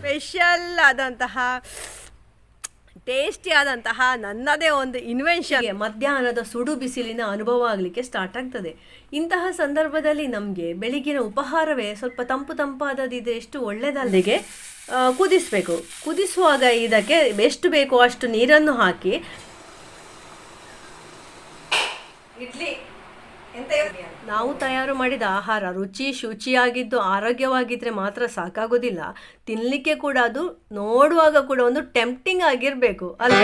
Special ಆದಂತಹ tasty ಆದಂತಹ ನನ್ನದೇ ಒಂದು ಇನ್ವೆನ್ಷನ್ ಮಧ್ಯಾಹ್ನದ ಸುಡು ಬಿಸಿಲಿನ ಅನುಭವ ಆಗಲಿಕ್ಕೆ ಸ್ಟಾರ್ಟ್ ಆಗ್ತದೆ. ಇಂತಹ ಸಂದರ್ಭದಲ್ಲಿ ನಮಗೆ ಬೆಳಿಗ್ಗಿನ ಉಪಹಾರವೇ ಸ್ವಲ್ಪ ತಂಪು ತಂಪಾದದಿದ್ರೆ ಎಷ್ಟು ಒಳ್ಳೆಯದಲ್ಲಿಗೆ ಕುದಿಸಬೇಕು. ಕುದಿಸುವಾಗ ಇದಕ್ಕೆ ಎಷ್ಟು ಬೇಕೋ ಅಷ್ಟು ನೀರನ್ನು ಹಾಕಿ ಇಡ್ಲಿ. ನಾವು ತಯಾರು ಮಾಡಿದ ಆಹಾರ ರುಚಿ ಶುಚಿಯಾಗಿದ್ದು ಆರೋಗ್ಯವಾಗಿದ್ರೆ ಮಾತ್ರ ಸಾಕಾಗೋದಿಲ್ಲ. ತಿನ್ನಲಿಕ್ಕೆ ಕೂಡ ಅದು ನೋಡುವಾಗ ಕೂಡ ಒಂದು ಟೆಂಪ್ಟಿಂಗ್ ಆಗಿರಬೇಕು ಅಲ್ಲ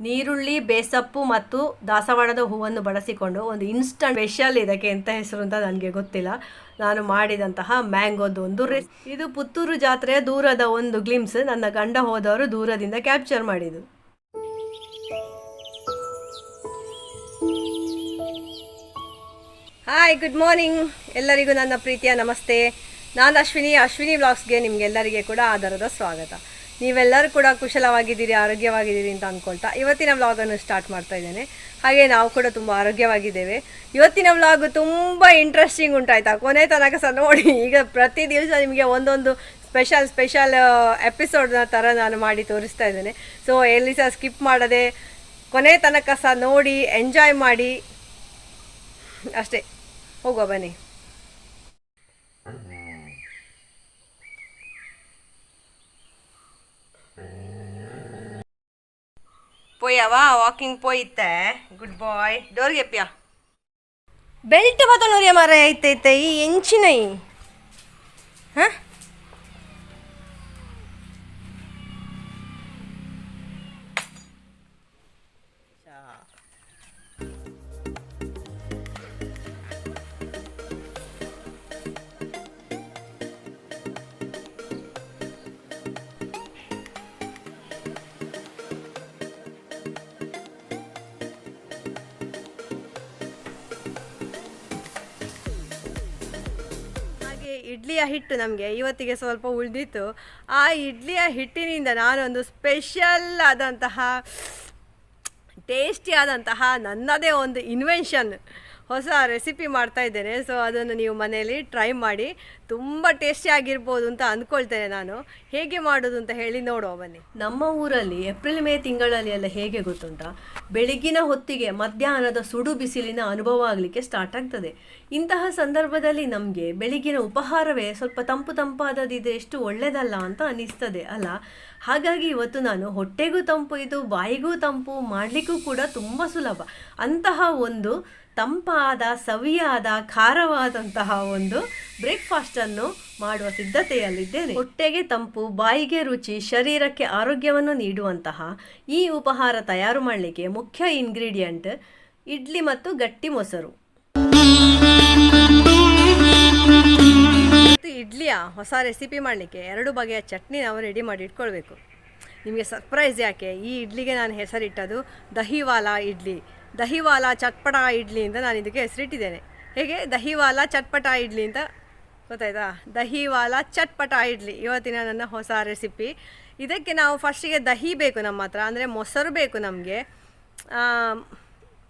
ನೀರುಳ್ಳಿ, ಬೇಸಪ್ಪು ಮತ್ತು ದಾಸವಾಳದ ಹೂವನ್ನು ಬಳಸಿಕೊಂಡು ಒಂದು ಇನ್ಸ್ಟಂಟ್ ಸ್ಪೆಷಲ್ ಇದಕ್ಕೆ ಎಂತ ಹೆಸರು ಅಂತ ನನಗೆ ಗೊತ್ತಿಲ್ಲ. ನಾನು ಮಾಡಿದಂತಹ ಮ್ಯಾಂಗೋದು ಒಂದು ರೆಸ್ ಇದು ಪುತ್ತೂರು ಜಾತ್ರೆಯ ದೂರದ ಒಂದು ಗ್ಲಿಮ್ಸ್ ನನ್ನ ಗಂಡ ಹೋದವರು ದೂರದಿಂದ ಕ್ಯಾಪ್ಚರ್ ಮಾಡಿದ್ದು. ಹಾಯ್ ಗುಡ್ ಮಾರ್ನಿಂಗ್ ಎಲ್ಲರಿಗೂ ನನ್ನ ಪ್ರೀತಿಯ ನಮಸ್ತೆ. ನಾನು ಅಶ್ವಿನಿ ಅಶ್ವಿನಿ ವ್ಲಾಗ್ಸ್ಗೆ ನಿಮಗೆಲ್ಲರಿಗೆ ಕೂಡ ಆಧಾರದ ಸ್ವಾಗತ. ನೀವೆಲ್ಲರೂ ಕೂಡ ಕುಶಲವಾಗಿದ್ದೀರಿ, ಆರೋಗ್ಯವಾಗಿದ್ದೀರಿ ಅಂತ ಅಂದ್ಕೊಳ್ತಾ ಇವತ್ತಿನ ವ್ಲಾಗನ್ನು ಸ್ಟಾರ್ಟ್ ಮಾಡ್ತಾ ಇದ್ದೇನೆ. ಹಾಗೆ ನಾವು ಕೂಡ ತುಂಬ ಆರೋಗ್ಯವಾಗಿದ್ದೇವೆ. ಇವತ್ತಿನ ವ್ಲಾಗ್ ತುಂಬ ಇಂಟ್ರೆಸ್ಟಿಂಗ್ ಉಂಟಾಯ್ತಾ? ಕೊನೆ ತನಕ ಸಹ ನೋಡಿ. ಈಗ ಪ್ರತಿ ದಿವಸ ನಿಮಗೆ ಒಂದೊಂದು ಸ್ಪೆಷಲ್ ಸ್ಪೆಷಲ್ ಎಪಿಸೋಡ್ನ ಥರ ನಾನು ಮಾಡಿ ತೋರಿಸ್ತಾ ಇದ್ದೇನೆ. ಸೊ ಎಲ್ಲಿ ಸಹ ಸ್ಕಿಪ್ ಮಾಡದೆ ಕೊನೆ ತನಕ ಸಹ ನೋಡಿ ಎಂಜಾಯ್ ಮಾಡಿ. ಅಷ್ಟೇ. ಹೋಗುವ ಬನ್ನಿ. ಪೋಯವಾ ವಾಕಿಂಗ್ ಪೋಯ್ತೆ ಗುಡ್ ಬಾಯ್ ಡೋರ್ಗೆ ಪ್ಯಾ ಬೆಲ್ಟ್ ಬತ್ತನೂರಿಯ ಮರ ಐತೈತೆ ಈ ಎಂಚಿನೈ ಹಾಂ? ಇಡ್ಲಿಯ ಹಿಟ್ಟು ನಮಗೆ ಇವತ್ತಿಗೆ ಸ್ವಲ್ಪ ಉಳಿದಿತ್ತು. ಆ ಇಡ್ಲಿಯ ಹಿಟ್ಟಿನಿಂದ ನಾನೊಂದು ಸ್ಪೆಷಲ್ ಆದಂತಹ ಟೇಸ್ಟಿ ಆದಂತಹ ನನ್ನದೇ ಒಂದು ಇನ್ವೆನ್ಷನ್ ಹೊಸ ರೆಸಿಪಿ ಮಾಡ್ತಾ ಇದ್ದೇನೆ. ಸೊ ಅದನ್ನು ನೀವು ಮನೆಯಲ್ಲಿ ಟ್ರೈ ಮಾಡಿ ತುಂಬ ಟೇಸ್ಟಿ ಆಗಿರ್ಬೋದು ಅಂತ ಅಂದ್ಕೊಳ್ತೇನೆ ನಾನು. ಹೇಗೆ ಮಾಡೋದು ಅಂತ ಹೇಳಿ ನೋಡುವ ಬನ್ನಿ. ನಮ್ಮ ಊರಲ್ಲಿ ಏಪ್ರಿಲ್, ಮೇ ತಿಂಗಳಲ್ಲಿ ಎಲ್ಲ ಹೇಗೆ ಗೊತ್ತುಂಟ? ಬೆಳಗಿನ ಹೊತ್ತಿಗೆ ಮಧ್ಯಾಹ್ನದ ಸುಡು ಬಿಸಿಲಿನ ಅನುಭವ ಆಗಲಿಕ್ಕೆ ಸ್ಟಾರ್ಟ್ ಆಗ್ತದೆ. ಇಂತಹ ಸಂದರ್ಭದಲ್ಲಿ ನಮಗೆ ಬೆಳಗಿನ ಉಪಹಾರವೇ ಸ್ವಲ್ಪ ತಂಪು ತಂಪಾದದಿದ್ರೆ ಎಷ್ಟು ಒಳ್ಳೆಯದಲ್ಲ ಅಂತ ಅನ್ನಿಸ್ತದೆ, ಅಲ್ಲ? ಹಾಗಾಗಿ ಇವತ್ತು ನಾನು ಹೊಟ್ಟೆಗೂ ತಂಪು, ಇದು ಬಾಯಿಗೂ ತಂಪು ಮಾಡಲಿಕ್ಕೂ ಕೂಡ ತುಂಬ ಸುಲಭ. ಅಂತಹ ಒಂದು ತಂಪಾದ, ಸವಿಯಾದ, ಖಾರವಾದಂತಹ ಒಂದು ಬ್ರೇಕ್ಫಾಸ್ಟನ್ನು ಮಾಡುವ ಸಿದ್ಧತೆಯಲ್ಲಿದ್ದೇನೆ. ಹೊಟ್ಟೆಗೆ ತಂಪು, ಬಾಯಿಗೆ ರುಚಿ, ಶರೀರಕ್ಕೆ ಆರೋಗ್ಯವನ್ನು ನೀಡುವಂತಹ ಈ ಉಪಹಾರ ತಯಾರು ಮಾಡಲಿಕ್ಕೆ ಮುಖ್ಯ ಇಂಗ್ರೀಡಿಯಂಟ್ ಇಡ್ಲಿ ಮತ್ತು ಗಟ್ಟಿ ಮೊಸರು. ಇವತ್ತು ಇಡ್ಲಿಯ ಹೊಸ ರೆಸಿಪಿ ಮಾಡಲಿಕ್ಕೆ ಎರಡು ಬಗೆಯ ಚಟ್ನಿ ನಾವು ರೆಡಿ ಮಾಡಿ ಇಟ್ಕೊಳ್ಬೇಕು. ನಿಮಗೆ ಸರ್ಪ್ರೈಸ್ ಯಾಕೆ? ಈ ಇಡ್ಲಿಗೆ ನಾನು ಹೆಸರಿಟ್ಟದು ದಹಿವಾಲ ಇಡ್ಲಿ. ದಹಿವಾಲ ಚಟ್ಪಟ ಇಡ್ಲಿ ಅಂತ ನಾನು ಇದಕ್ಕೆ ಹೆಸರಿಟ್ಟಿದ್ದೇನೆ. ಹೇಗೆ? ದಹಿವಾಲ ಚಟ್ಪಟ ಇಡ್ಲಿ ಅಂತ ಗೊತ್ತಾಯ್ತಾ? ದಹಿವಾಲ ಚಟ್ಪಟ ಇಡ್ಲಿ. ಇವತ್ತಿನ ನನ್ನ ಹೊಸ ರೆಸಿಪಿ ಇದಕ್ಕೆ ನಾವು ಫಸ್ಟಿಗೆ ದಹಿ ಬೇಕು ನಮ್ಮ ಹತ್ರ. ಅಂದರೆ ಮೊಸರು ಬೇಕು ನಮಗೆ.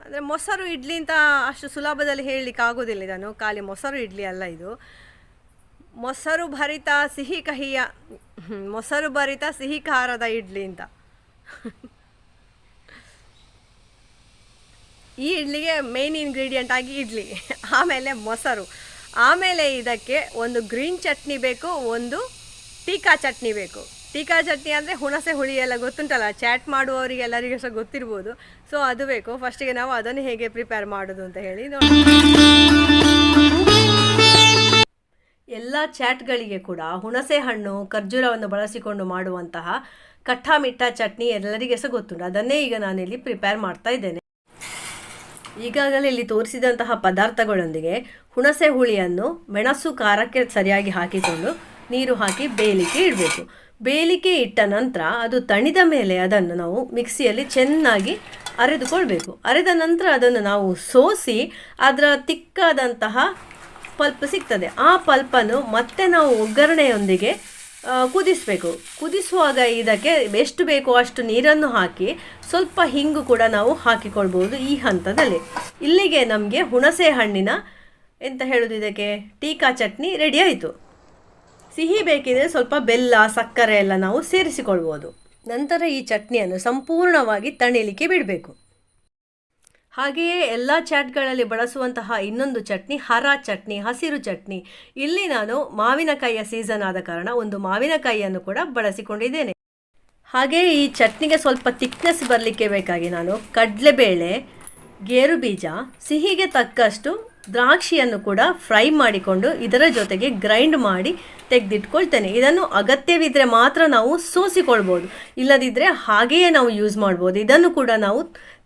ಅಂದರೆ ಮೊಸರು ಇಡ್ಲಿ ಅಂತ ಅಷ್ಟು ಸುಲಭದಲ್ಲಿ ಹೇಳಲಿಕ್ಕೆ ಆಗೋದಿಲ್ಲ ಇದನ್ನು. ಖಾಲಿ ಮೊಸರು ಇಡ್ಲಿ ಅಲ್ಲ ಇದು. ಮೊಸರು ಭರಿತ ಸಿಹಿ ಕಹಿಯ ಮೊಸರು ಭರಿತ ಸಿಹಿ ಖಾರದ ಇಡ್ಲಿ ಅಂತ. ಈ ಇಡ್ಲಿಗೆ ಮೇನ್ ಇಂಗ್ರೀಡಿಯೆಂಟ್ ಆಗಿ ಇಡ್ಲಿ, ಆಮೇಲೆ ಮೊಸರು. ಆಮೇಲೆ ಇದಕ್ಕೆ ಒಂದು ಗ್ರೀನ್ ಚಟ್ನಿ ಬೇಕು, ಒಂದು ಟೀಕಾ ಚಟ್ನಿ ಬೇಕು. ಟೀಕಾ ಚಟ್ನಿ ಅಂದರೆ ಹುಣಸೆ ಹುಳಿ ಎಲ್ಲ ಗೊತ್ತುಂಟಲ್ಲ ಚಾಟ್ ಮಾಡುವವರಿಗೆ ಎಲ್ಲರಿಗೂ ಸಹ ಗೊತ್ತಿರ್ಬೋದು. ಸೊ ಅದು ಬೇಕು. ಫಸ್ಟಿಗೆ ನಾವು ಅದನ್ನು ಹೇಗೆ ಪ್ರಿಪೇರ್ ಮಾಡೋದು ಅಂತ ಹೇಳಿ ನೋಡಿ ಚಾಟ್ಗಳಿಗೆ ಕೂಡ ಹುಣಸೆ ಹಣ್ಣು, ಖರ್ಜೂರವನ್ನು ಬಳಸಿಕೊಂಡು ಮಾಡುವಂತಹ ಕಟ್ಟಾ ಮಿಟ್ಟಾ ಚಟ್ನಿ ಎಲ್ಲರಿಗೆ ಸಹ ಗೊತ್ತುಂಟು. ಅದನ್ನೇ ಈಗ ನಾನಿಲ್ಲಿ ಪ್ರಿಪೇರ್ ಮಾಡ್ತಾ ಇದ್ದೇನೆ. ಈಗಾಗಲೇ ಇಲ್ಲಿ ತೋರಿಸಿದಂತಹ ಪದಾರ್ಥಗಳೊಂದಿಗೆ ಹುಣಸೆ ಹುಳಿಯನ್ನು ಮೆಣಸು ಖಾರಕ್ಕೆ ಸರಿಯಾಗಿ ಹಾಕಿಕೊಂಡು ನೀರು ಹಾಕಿ ಬೇಯಲಿಕ್ಕೆ ಇಡಬೇಕು. ಬೇಯಲಿಕ್ಕೆ ಇಟ್ಟ ನಂತರ ಅದು ತಣಿದ ಮೇಲೆ ಅದನ್ನು ನಾವು ಮಿಕ್ಸಿಯಲ್ಲಿ ಚೆನ್ನಾಗಿ ಅರೆದುಕೊಳ್ಬೇಕು. ಅರೆದ ನಂತರ ಅದನ್ನು ನಾವು ಸೋಸಿ ಅದರ ತಿಕ್ಕಾದಂತಹ ಪಲ್ಪ್ ಸಿಗ್ತದೆ. ಆ ಪಲ್ಪನ್ನು ಮತ್ತೆ ನಾವು ಒಗ್ಗರಣೆಯೊಂದಿಗೆ ಕುದಿಸಬೇಕು. ಕುದಿಸುವಾಗ ಇದಕ್ಕೆ ಎಷ್ಟು ಬೇಕೋ ಅಷ್ಟು ನೀರನ್ನು ಹಾಕಿ ಸ್ವಲ್ಪ ಹಿಂಗು ಕೂಡ ನಾವು ಹಾಕಿಕೊಳ್ಬೋದು ಈ ಹಂತದಲ್ಲಿ. ಇಲ್ಲಿಗೆ ನಮಗೆ ಹುಣಸೆ ಹಣ್ಣಿನ, ಎಂತ ಹೇಳೋದು ಇದಕ್ಕೆ? ಟೀಕಾ ಚಟ್ನಿ ರೆಡಿ ಆಯಿತು. ಸಿಹಿ ಬೇಕಿದ್ರೆ ಸ್ವಲ್ಪ ಬೆಲ್ಲ, ಸಕ್ಕರೆ ಎಲ್ಲ ನಾವು ಸೇರಿಸಿಕೊಳ್ಬೋದು. ನಂತರ ಈ ಚಟ್ನಿಯನ್ನು ಸಂಪೂರ್ಣವಾಗಿ ತಣಿಲಿಕ್ಕೆ ಬಿಡಬೇಕು. ಹಾಗೆಯೇ ಎಲ್ಲ ಚಾಟ್ಗಳಲ್ಲಿ ಬಳಸುವಂತಹ ಇನ್ನೊಂದು ಚಟ್ನಿ, ಹರ ಚಟ್ನಿ, ಹಸಿರು ಚಟ್ನಿ. ಇಲ್ಲಿ ನಾನು ಮಾವಿನಕಾಯಿಯ ಸೀಸನ್ ಆದ ಕಾರಣ ಒಂದು ಮಾವಿನಕಾಯಿಯನ್ನು ಕೂಡ ಬಳಸಿಕೊಂಡಿದ್ದೇನೆ. ಹಾಗೆಯೇ ಈ ಚಟ್ನಿಗೆ ಸ್ವಲ್ಪ ತಿಕ್ನೆಸ್ ಬರಲಿಕ್ಕೆ ಬೇಕಾಗಿ ನಾನು ಕಡಲೆಬೇಳೆ ಗೇರು ಬೀಜ ಸಿಹಿಗೆ ತಕ್ಕಷ್ಟು ದ್ರಾಕ್ಷಿಯನ್ನು ಕೂಡ ಫ್ರೈ ಮಾಡಿಕೊಂಡು ಇದರ ಜೊತೆಗೆ ಗ್ರೈಂಡ್ ಮಾಡಿ ತೆಗೆದಿಟ್ಕೊಳ್ತೇನೆ. ಇದನ್ನು ಅಗತ್ಯವಿದ್ದರೆ ಮಾತ್ರ ನಾವು ಸೋಸಿಕೊಳ್ಬೋದು. ಇಲ್ಲದಿದ್ದರೆ ಹಾಗೆಯೇ ನಾವು ಯೂಸ್ ಮಾಡ್ಬೋದು. ಇದನ್ನು ಕೂಡ ನಾವು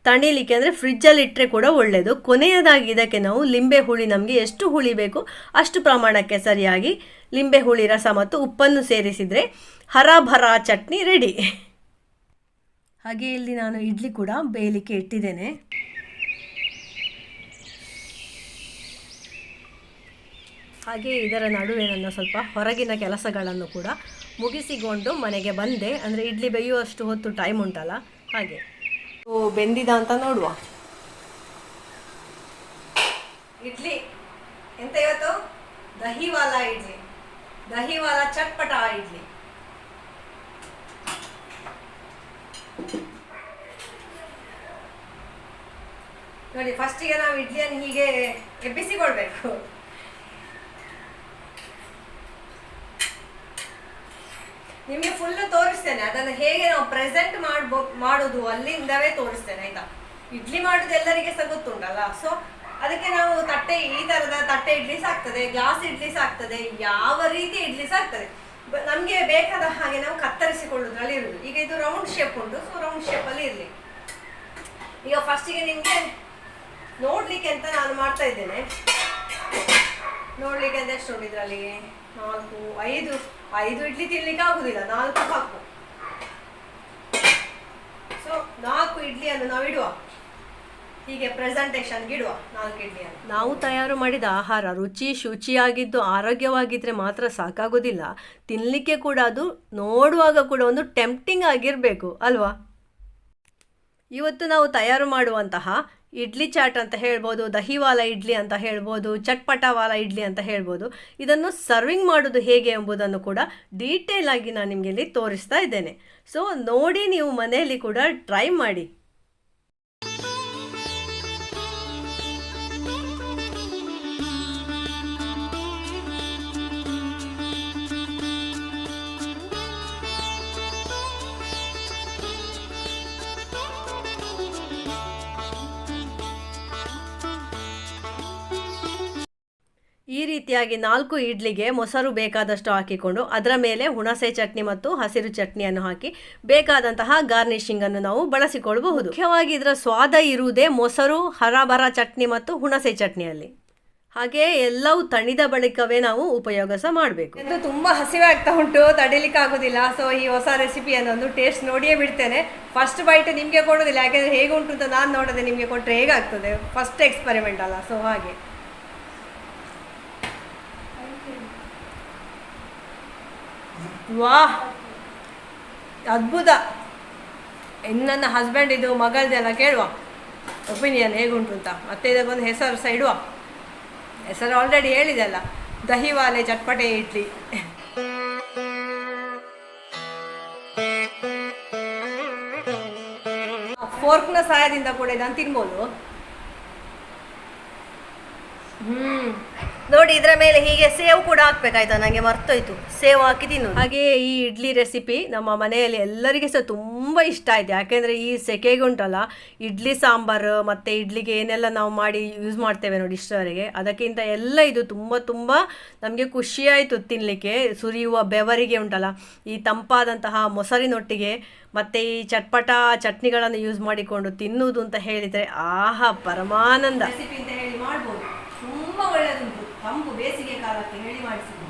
ತಣಿಲಿಕ್ಕೆ ಅಂದರೆ ಫ್ರಿಜ್ಜಲ್ಲಿ ಇಟ್ಟರೆ ಕೂಡ ಒಳ್ಳೆಯದು ಕೊನೆಯದಾಗಿ ಇದಕ್ಕೆ ನಾವು ಲಿಂಬೆ ಹುಳಿ ನಮಗೆ ಎಷ್ಟು ಹುಳಿ ಬೇಕು ಅಷ್ಟು ಪ್ರಮಾಣಕ್ಕೆ ಸರಿಯಾಗಿ ಲಿಂಬೆ ಹುಳಿ ರಸ ಮತ್ತು ಉಪ್ಪನ್ನು ಸೇರಿಸಿದರೆ ಹರಾಭರ ಚಟ್ನಿ ರೆಡಿ ಹಾಗೆ ಇಲ್ಲಿ ನಾನು ಇಡ್ಲಿ ಕೂಡ ಬೇಯಲಿಕ್ಕೆ ಇಟ್ಟಿದ್ದೇನೆ. ಹಾಗೆ ಇದರ ನಡುವೆ ನನ್ನ ಸ್ವಲ್ಪ ಹೊರಗಿನ ಕೆಲಸಗಳನ್ನು ಕೂಡ ಮುಗಿಸಿಕೊಂಡು ಮನೆಗೆ ಬಂದೆ. ಅಂದರೆ ಇಡ್ಲಿ ಬೇಯುವಷ್ಟು ಹೊತ್ತು ಟೈಮ್ ಉಂಟಲ್ಲ. ಹಾಗೆ. ಬೆಂದಿದ ಅಂತ ನೋಡುವ? ಇಡ್ಲಿ. ಎಂತ ಇವತ್ತು? ದಹಿವಾಲ ಇಡ್ಲಿ. ದಹಿವಾಲ ಚಟ್ಪಟ ಇಡ್ಲಿ. ನೋಡಿ ಫಸ್ಟಿಗೆ ನಾವು ಇಡ್ಲಿಯನ್ನು ಹೀಗೆ ಎಬ್ಬಿಸಿಕೊಳ್ಬೇಕು. ನಿಮಗೆ ಫುಲ್ ತೋರಿಸ್ತೇನೆ. ಅದನ್ನು ಹೇಗೆ ನಾವು ಪ್ರೆಸೆಂಟ್ ಮಾಡ್ಬೋ, ಮಾಡೋದು ಅಲ್ಲಿಂದವೇ ತೋರಿಸ್ತೇನೆ, ಆಯ್ತಾ? ಇಡ್ಲಿ ಮಾಡೋದು ಎಲ್ಲರಿಗೆ ಸಹ ಗೊತ್ತುಂಟಲ್ಲ. ಸೊ ಅದಕ್ಕೆ ನಾವು ತಟ್ಟೆ, ಈ ಥರದ ತಟ್ಟೆ ಇಡ್ಲಿ ಸಾಕ್ತದೆ ಗ್ಲಾಸ್ ಇಡ್ಲಿ ಸಾಕ್ತದೆ ಯಾವ ರೀತಿ ಇಡ್ಲಿ ಸಾಕ್ತದೆ ನಮಗೆ ಬೇಕಾದ ಹಾಗೆ ನಾವು ಕತ್ತರಿಸಿಕೊಳ್ಳೋದ್ರಲ್ಲಿ ಇರೋದು. ಈಗ ಇದು ರೌಂಡ್ ಶೇಪ್ ಉಂಟು ಸೊ ರೌಂಡ್ ಶೇಪಲ್ಲಿ ಇರಲಿ. ಈಗ ಫಸ್ಟಿಗೆ ನಿಮಗೆ ನೋಡ್ಲಿಕ್ಕೆ ಅಂತ ನಾನು ಮಾಡ್ತಾ ಇದ್ದೇನೆ. ನೋಡ್ಲಿಕ್ಕೆ ಅಂತ ಎಷ್ಟು ಇದ್ರಲ್ಲಿ? ನಾಲ್ಕು, ಐದು ಐದು ಇಡ್ಲಿ ತಿನ್ಲಿಕ್ಕೆ ಆಗುದಿಲ್ಲ, ನಾಲ್ಕು ಹಾಕು ಸೊ ನಾಲ್ಕು ಇಡ್ಲಿಯನ್ನು ನಾವು ಇಡುವ ಹೀಗೆ ಪ್ರೆಸೆಂಟೇಷನ್ಗೆ ಇಡುವ ನಾಲ್ಕು ಇಡ್ಲಿಯನ್ನು. ನಾವು ತಯಾರು ಮಾಡಿದ ಆಹಾರ ರುಚಿ, ಶುಚಿಯಾಗಿದ್ದು ಆರೋಗ್ಯವಾಗಿದ್ದರೆ ಮಾತ್ರ ಸಾಕಾಗೋದಿಲ್ಲ. ತಿನ್ನಲಿಕ್ಕೆ ಕೂಡ ಅದು ನೋಡುವಾಗ ಕೂಡ ಒಂದು ಟೆಂಪ್ಟಿಂಗ್ ಆಗಿರಬೇಕು, ಅಲ್ವಾ? ಇವತ್ತು ನಾವು ತಯಾರು ಮಾಡುವಂತಹ ಇಡ್ಲಿ ಚಾಟ್ ಅಂತ ಹೇಳ್ಬೋದು ದಹಿವಾಲ ಇಡ್ಲಿ ಅಂತ ಹೇಳ್ಬೋದು ಚಟ್ಪಟವಾಲ ಇಡ್ಲಿ ಅಂತ ಹೇಳ್ಬೋದು. ಇದನ್ನು ಸರ್ವಿಂಗ್ ಮಾಡೋದು ಹೇಗೆ ಎಂಬುದನ್ನು ಕೂಡ ಡೀಟೇಲ್ ಆಗಿ ನಾನು ನಿಮಗೆ ಇಲ್ಲಿ ತೋರಿಸ್ತಾ ಇದ್ದೇನೆ. ಸೊ ನೋಡಿ ನೀವು ಮನೆಯಲ್ಲಿ ಕೂಡ ಟ್ರೈ ಮಾಡಿ. ರೀತಿಯಾಗಿ ನಾಲ್ಕು ಇಡ್ಲಿಗೆ ಮೊಸರು ಬೇಕಾದಷ್ಟು ಹಾಕಿಕೊಂಡು ಅದರ ಮೇಲೆ ಹುಣಸೆ ಚಟ್ನಿ ಮತ್ತು ಹಸಿರು ಚಟ್ನಿಯನ್ನು ಹಾಕಿ ಬೇಕಾದಂತಹ ಗಾರ್ನಿಶಿಂಗ್ ಅನ್ನು ನಾವು ಬಳಸಿಕೊಳ್ಳಬಹುದು. ಮುಖ್ಯವಾಗಿ ಇದರ ಸ್ವಾದ ಇರುವುದೇ ಮೊಸರು ಹರಬರ ಚಟ್ನಿ ಮತ್ತು ಹುಣಸೆ ಚಟ್ನಿಯಲ್ಲಿ. ಹಾಗೆ ಎಲ್ಲವೂ ತಣಿದ ಬಳಿಕವೇ ನಾವು ಉಪಯೋಗ ಸಹ ಮಾಡಬೇಕು. ಇದು ತುಂಬ ಹಸಿವೆ ಆಗ್ತಾ ಉಂಟು, ತಡಿಲಿಕ್ಕೆ ಆಗೋದಿಲ್ಲ. ಸೊ ಈ ಹೊಸ ರೆಸಿಪಿಯನ್ನು ಒಂದು ಟೇಸ್ಟ್ ನೋಡಿಯೇ ಬಿಡ್ತೇನೆ. ಫಸ್ಟ್ ಬೈಟ್ ನಿಮಗೆ ಕೊಡೋದಿಲ್ಲ ಯಾಕೆಂದರೆ ಹೇಗೆ ಉಂಟು ಅಂತ ನಾನು ನೋಡದೆ ನಿಮಗೆ ಕೊಟ್ಟರೆ ಹೇಗಾಗ್ತದೆ? ಫಸ್ಟ್ ಎಕ್ಸ್ಪೆರಿಮೆಂಟ್ ಅಲ್ಲ ಸೊ ಹಾಗೆ. ವಾಹ್ ಅದ್ಭುತ. ನನ್ನ ಹಸ್ಬೆಂಡ್ ಇದು ಮಗಳದೆಲ್ಲ ಕೇಳುವ. ಒಪಿನಿಯನ್ ಹೇಗುಂಟು ಅಂತ. ಮತ್ತೆ ಇದಕ್ಕೊಂದು ಹೆಸರು ಸಹ ಇಡುವ. ಹೆಸರು ಆಲ್ರೆಡಿ ಹೇಳಿದೆ ಅಲ್ಲ. ದಹಿವಾಲೆ ಚಟ್ಪಟೆ ಇಡ್ಲಿ. ಫೋರ್ಕ್ನ ಸಹಾಯದಿಂದ ಕೂಡ ಇದನ್ನು ತಿನ್ಬೋದು. ಹ್ಮ್. ನೋಡಿ ಇದರ ಮೇಲೆ ಹೀಗೆ ಸೇವ್ ಕೂಡ ಹಾಕ್ಬೇಕಾಯ್ತಾ? ನನಗೆ ಮರ್ತೋಯ್ತು. ಸೇವ್ ಹಾಕಿ ತಿನ್ನು ಹಾಗೆಯೇ ಈ ಇಡ್ಲಿ ರೆಸಿಪಿ ನಮ್ಮ ಮನೆಯಲ್ಲಿ ಎಲ್ಲರಿಗೆ ಸಹ ತುಂಬ ಇಷ್ಟ ಆಯ್ತು. ಯಾಕೆಂದರೆ ಈ ಸೆಕೆಗೆ ಉಂಟಲ್ಲ ಇಡ್ಲಿ ಸಾಂಬಾರು ಮತ್ತು ಇಡ್ಲಿಗೆ ಏನೆಲ್ಲ ನಾವು ಮಾಡಿ ಯೂಸ್ ಮಾಡ್ತೇವೆ ನೋಡಿ ಇಷ್ಟವರೆಗೆ ಅದಕ್ಕಿಂತ ಎಲ್ಲ ಇದು ತುಂಬ ತುಂಬ ನಮಗೆ ಖುಷಿಯಾಯಿತು ತಿನ್ನಲಿಕ್ಕೆ ಸುರಿಯುವ ಬೆವರಿಗೆ ಉಂಟಲ್ಲ ಈ ತಂಪಾದಂತಹ ಮೊಸರಿನೊಟ್ಟಿಗೆ ಮತ್ತು ಈ ಚಟ್ಪಟ ಚಟ್ನಿಗಳನ್ನು ಯೂಸ್ ಮಾಡಿಕೊಂಡು ತಿನ್ನುವುದು ಅಂತ ಹೇಳಿದರೆ ಆಹಾ ಪರಮಾನಂದ. ರೆಸಿಪಿ ಅಂತ ಹೇಳಿ ಮಾಡ್ಬೋದು. ತುಂಬಾ ಒಳ್ಳೆದುಂಟು. ತಂಪು ಬೇಸಿಗೆ ಕಾಲಕ್ಕೆ ಹೇಳಿ ಮಾಡಿಸಿದ್ದು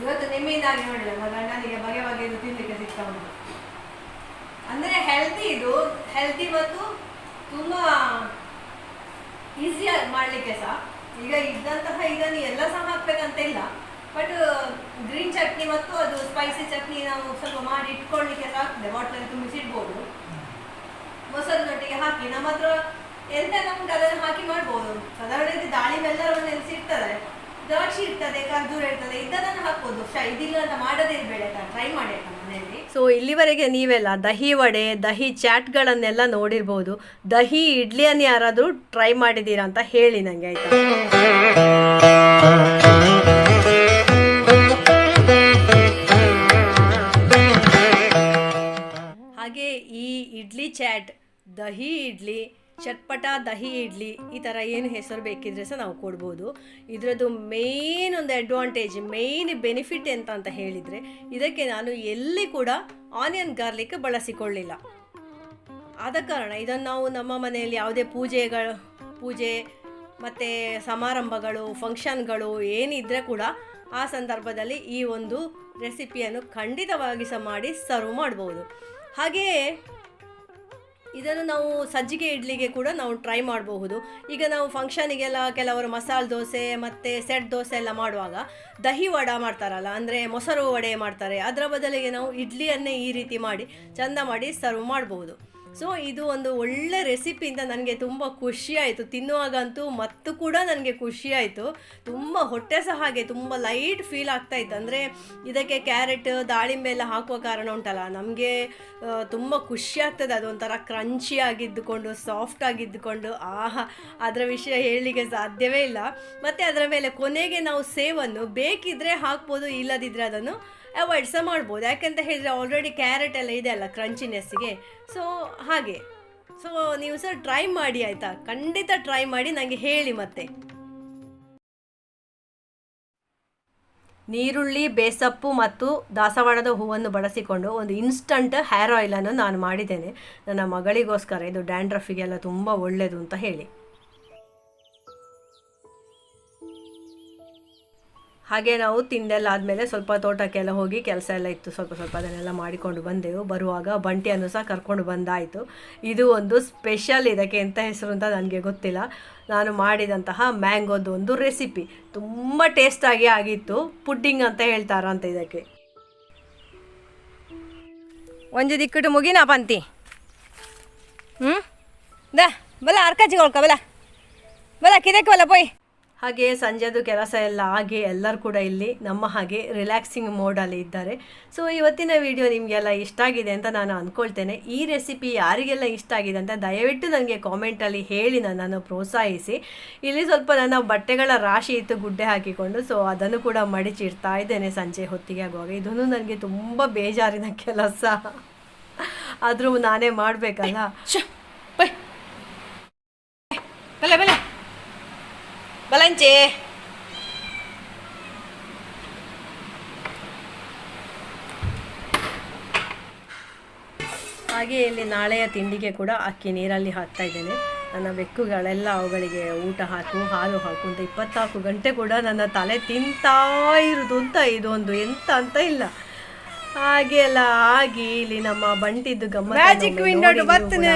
ಇವತ್ತು ನಿಮ್ಮಿಂದಾಗಿ ನೋಡಿದೆ ನನ್ನ ಗಂಡನಿಗೆ ಬಗೆ ಬಗೆಯದು ತಿನ್ಲಿಕ್ಕೆ ಸಿಗ್ತಾ ಉಂಟು. ಅಂದ್ರೆ ಹೆಲ್ತಿ ಇದು ಹೆಲ್ತಿ ಮತ್ತು ತುಂಬಾ ಈಸಿ ಮಾಡ್ಲಿಕ್ಕೆ ಸಹ. ಈಗ ಇದ್ದಂತಹ ಇದನ್ನು ಎಲ್ಲ ಸಹ ಹಾಕ್ಬೇಕಂತ ಇಲ್ಲ. ಬಟ್ ಗ್ರೀನ್ ಚಟ್ನಿ ಮತ್ತು ಅದು ಸ್ಪೈಸಿ ಚಟ್ನಿ ನಾವು ಸ್ವಲ್ಪ ಮಾಡಿ ಇಟ್ಕೊಳ್ಳಿಕ್ಕೆ ಸಹ ಆಗ್ತದೆ. ಬಾಟ್ಲಲ್ಲಿ ತುಂಬಿಸಿಡ್ಬೋದು. ಮೊಸರು ಮೊಸರಿನೊಟ್ಟಿಗೆ ಹಾಕಿ ನಮ್ಮ ಹತ್ರ ಎಂತೆಲ್ಲ ನಮ್ಗೆ ಅದನ್ನು ಹಾಕಿ ಮಾಡ್ಬೋದು? ಸಾಧಾರಣ ಇದು ದಾಳಿಂಬೆ ನೆನೆಸಿ ಇರ್ತದೆ ದ್ರಾಕ್ಷಿ ಇರ್ತದೆ, ಖರ್ಜೂರ ಇರ್ತದೆ ಇದನ್ನು ಹಾಕ್ಬೋದು. ಇದಿಲ್ಲ ಅಂತ ಮಾಡದೇ ಇರಬೇಡ ಟ್ರೈ ಮಾಡಿ ಸೊ ಇಲ್ಲಿವರೆಗೆ ನೀವೆಲ್ಲ ದಹಿ ವಡೆ, ದಹಿ ಚಾಟ್ಗಳನ್ನೆಲ್ಲ ನೋಡಿರ್ಬೋದು. ದಹಿ ಇಡ್ಲಿಯನ್ನು ಯಾರಾದರೂ ಟ್ರೈ ಮಾಡಿದ್ದೀರಾ ಅಂತ ಹೇಳಿ ನನಗೆ ಆಯಿತಾ? ಹಾಗೆ ಈ ಇಡ್ಲಿ ಚಾಟ್ ದಹಿ ಇಡ್ಲಿ ಚಟ್ಪಟ, ದಹಿ ಇಡ್ಲಿ ಈ ಥರ ಏನು ಹೆಸರು ಬೇಕಿದ್ರೆ ಸಹ ನಾವು ಕೊಡ್ಬೋದು. ಇದರದ್ದು ಮೇನ್ ಒಂದು ಅಡ್ವಾಂಟೇಜ್ ಮೇನ್ ಬೆನಿಫಿಟ್ ಎಂತ ಅಂತ ಹೇಳಿದರೆ ಇದಕ್ಕೆ ನಾನು ಎಲ್ಲಿ ಕೂಡ ಆನಿಯನ್ ಗಾರ್ಲಿಕ್ ಬಳಸಿಕೊಳ್ಳಿಲ್ಲ. ಆದ ಕಾರಣ ಇದನ್ನು ನಾವು ನಮ್ಮ ಮನೆಯಲ್ಲಿ ಯಾವುದೇ ಪೂಜೆಗಳು, ಪೂಜೆ ಮತ್ತು ಸಮಾರಂಭಗಳು ಫಂಕ್ಷನ್ಗಳು ಏನಿದ್ರೆ ಕೂಡ ಆ ಸಂದರ್ಭದಲ್ಲಿ ಈ ಒಂದು ರೆಸಿಪಿಯನ್ನು ಖಂಡಿತವಾಗಿ ಸಹ ಮಾಡಿ ಸರ್ವ್ ಮಾಡ್ಬೋದು. ಹಾಗೆಯೇ ಇದನ್ನು ನಾವು ಸಜ್ಜಿಗೆ ಇಡ್ಲಿಗೆ ಕೂಡ ನಾವು ಟ್ರೈ ಮಾಡಬಹುದು. ಈಗ ನಾವು ಫಂಕ್ಷನಿಗೆಲ್ಲ ಕೆಲವರು ಮಸಾಲೆ ದೋಸೆ ಮತ್ತು ಸೆಟ್ ದೋಸೆ ಎಲ್ಲ ಮಾಡುವಾಗ ದಹಿ ವಡ ಮಾಡ್ತಾರಲ್ಲ, ಅಂದರೆ ಮೊಸರು ವಡೆ ಮಾಡ್ತಾರೆ. ಅದರ ಬದಲಿಗೆ ನಾವು ಇಡ್ಲಿಯನ್ನೇ ಈ ರೀತಿ ಮಾಡಿ, ಚಂದ ಮಾಡಿ ಸರ್ವ್ ಮಾಡಬಹುದು. ಸೊ ಇದು ಒಂದು ಒಳ್ಳೆ ರೆಸಿಪಿಯಿಂದ ನನಗೆ ತುಂಬ ಖುಷಿಯಾಯಿತು ತಿನ್ನುವಾಗಂತೂ ಮತ್ತು ಕೂಡ ನನಗೆ ಖುಷಿಯಾಯಿತು ತುಂಬ ಹೊಟ್ಟೆ ಸಹ ಹಾಗೆ ತುಂಬ ಲೈಟ್ ಫೀಲ್ ಆಗ್ತಾ ಇತ್ತು. ಅಂದರೆ ಇದಕ್ಕೆ ಕ್ಯಾರೆಟ್ ದಾಳಿಂಬೆ ಎಲ್ಲ ಹಾಕುವ ಕಾರಣ ಉಂಟಲ್ಲ, ನಮಗೆ ತುಂಬ ಖುಷಿ ಆಗ್ತದೆ. ಅದೊಂಥರ ಕ್ರಂಚಿ ಆಗಿದ್ದುಕೊಂಡು ಸಾಫ್ಟ್ ಆಗಿದ್ದುಕೊಂಡು. ಆಹಾ, ಅದರ ವಿಷಯ ಹೇಳಲಿಕ್ಕೆ ಸಾಧ್ಯವೇ ಇಲ್ಲ. ಮತ್ತು ಅದರ ಮೇಲೆ ಕೊನೆಗೆ ನಾವು ಸೇವನ್ನು ಬೇಕಿದ್ದರೆ ಹಾಕ್ಬೋದು ಇಲ್ಲದಿದ್ದರೆ ಅದನ್ನು ಅವಾಯ್ಡ್ ಸಹ ಮಾಡ್ಬೋದು ಯಾಕೆಂತ ಹೇಳಿದರೆ ಆಲ್ರೆಡಿ ಕ್ಯಾರೆಟ್ ಎಲ್ಲ ಇದೆ ಅಲ್ಲ ಕ್ರಂಚಿನೆಸ್ಸಿಗೆ ಸೊ ಹಾಗೆ. ಸೊ ನೀವು ಸರ್ ಟ್ರೈ ಮಾಡಿ, ಆಯಿತಾ? ಖಂಡಿತ ಟ್ರೈ ಮಾಡಿ ನನಗೆ ಹೇಳಿ ಮತ್ತೆ. ನೀರುಳ್ಳಿ, ಬೇಸಪ್ಪು ಮತ್ತು ದಾಸವಾಳದ ಹೂವನ್ನು ಬಳಸಿಕೊಂಡು ಒಂದು ಇನ್ಸ್ಟಂಟ್ ಹೇರ್ ಆಯಿಲನ್ನು ನಾನು ಮಾಡಿದ್ದೇನೆ. ನನ್ನ ಮಗಳಿಗೋಸ್ಕರ, ಇದು ಡ್ಯಾಂಡ್ರಫಿಗೆಲ್ಲ ತುಂಬ ಒಳ್ಳೆಯದು ಅಂತ ಹೇಳಿ. ಹಾಗೆ ನಾವು ತಿಂಡೆಲ್ಲ ಆದಮೇಲೆ ಸ್ವಲ್ಪ ತೋಟಕ್ಕೆಲ್ಲ ಹೋಗಿ ಕೆಲಸ ಎಲ್ಲ ಇತ್ತು. ಸ್ವಲ್ಪ ಸ್ವಲ್ಪ ಅದನ್ನೆಲ್ಲ ಮಾಡಿಕೊಂಡು ಬಂದೆವು. ಬರುವಾಗ ಬಂಟಿಯನ್ನು ಸಹ ಕರ್ಕೊಂಡು ಬಂದಾಯಿತು. ಇದು ಒಂದು ಸ್ಪೆಷಲ್ ಇದಕ್ಕೆ ಎಂಥ ಹೆಸರು ಅಂತ ನನಗೆ ಗೊತ್ತಿಲ್ಲ. ನಾನು ಮಾಡಿದಂತಹ ಮ್ಯಾಂಗೋದು ಒಂದು ರೆಸಿಪಿ ತುಂಬ ಟೇಸ್ಟಾಗಿ ಆಗಿತ್ತು. ಪುಡ್ಡಿಂಗ್ ಅಂತ ಹೇಳ್ತಾರಂತ ಇದಕ್ಕೆ. ಒಂದು ದಿಕ್ಕಿಟ್ಟು ಮುಗಿನ ಪಂತಿ? ಹ್ಞೂ ದ, ಬಲ ಅರ್ಕಾಚಿಗೊಳ್ಕ ಬಲ. ಬಲ, ಕಿದಕ್ಕೆ ಬಲ ಪೋಯ್? ಹಾಗೆ ಸಂಜೆದು ಕೆಲಸ ಎಲ್ಲ ಆಗಿ ಎಲ್ಲರೂ ಕೂಡ ಇಲ್ಲಿ ನಮ್ಮ ಹಾಗೆ ರಿಲ್ಯಾಕ್ಸಿಂಗ್ ಮೋಡಲ್ಲಿ ಇದ್ದಾರೆ. ಸೊ ಇವತ್ತಿನ ವಿಡಿಯೋ ನಿಮಗೆಲ್ಲ ಇಷ್ಟ ಆಗಿದೆ ಅಂತ ನಾನು ಅಂದ್ಕೊಳ್ತೇನೆ ಈ ರೆಸಿಪಿ ಯಾರಿಗೆಲ್ಲ ಇಷ್ಟ ಆಗಿದೆ ಅಂತ ದಯವಿಟ್ಟು ನನಗೆ ಕಾಮೆಂಟಲ್ಲಿ ಹೇಳಿ ನನ್ನನ್ನು ಪ್ರೋತ್ಸಾಹಿಸಿ. ಇಲ್ಲಿ ಸ್ವಲ್ಪ ನನ್ನ ಬಟ್ಟೆಗಳ ರಾಶಿ ಇತ್ತು ಗುಡ್ಡೆ ಹಾಕಿಕೊಂಡು ಸೊ ಅದನ್ನು ಕೂಡ ಮಡಿಚಿಡ್ತಾ ಇದ್ದೇನೆ ಸಂಜೆ ಹೊತ್ತಿಗೆ ಆಗುವಾಗ. ಇದನ್ನು ನನಗೆ ತುಂಬ ಬೇಜಾರಿನ ಕೆಲಸ. ಆದರೂ ನಾನೇ ಮಾಡಬೇಕಲ್ಲ ಪೋಯ್ ಬಲ ಬಲ ಬಲಂಚೆ ಹಾಗೆ ಇಲ್ಲಿ ನಾಳೆಯ ತಿಂಡಿಗೆ ಕೂಡ ಅಕ್ಕಿ ನೀರಲ್ಲಿ ಹಾಕ್ತಾ ಇದ್ದೇನೆ. ನನ್ನ ಬೆಕ್ಕುಗಳೆಲ್ಲ ಅವುಗಳಿಗೆ ಊಟ ಹಾಕು, ಹಾಲು ಹಾಕು ಅಂತ ಇಪ್ಪತ್ನಾಲ್ಕು ಗಂಟೆ ಕೂಡ ನನ್ನ ತಲೆ ತಿಂತಾ ಇರುದು ಅಂತ ಇದೊಂದು ಎಂತ ಅಂತ ಇಲ್ಲ. ಹಾಗೆ ಎಲ್ಲ ಆಗಿ ಇಲ್ಲಿ ನಮ್ಮ ಬಂಟಿದ್ದು ಮ್ಯಾಜಿಕ್ ಗಮ್ಮತ್ ಬರ್ತನೆ.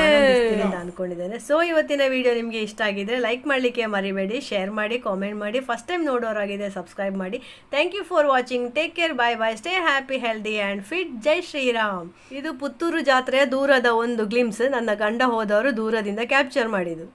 ಅನ್ಕೊಂಡಿದ್ದೇನೆ. ಸೊ ಇವತ್ತಿನ ವಿಡಿಯೋ ನಿಮಗೆ ಇಷ್ಟ ಆಗಿದ್ರೆ ಲೈಕ್ ಮಾಡಲಿಕ್ಕೆ ಮರಿಬೇಡಿ ಶೇರ್ ಮಾಡಿ ಕಾಮೆಂಟ್ ಮಾಡಿ ಫಸ್ಟ್ ಟೈಮ್ ನೋಡೋರಾಗಿದೆ ಸಬ್ಸ್ಕ್ರೈಬ್ ಮಾಡಿ. Thank you for watching take care bye bye stay happy healthy and fit Jai Shriram ಇದು ಪುತ್ತೂರು ಜಾತ್ರೆಯ ದೂರದ ಒಂದು ಗ್ಲಿಮ್ಸ್ ನನ್ನ ಗಂಡ ಹೋದವರು ದೂರದಿಂದ ಕ್ಯಾಪ್ಚರ್ ಮಾಡಿದ್ದು.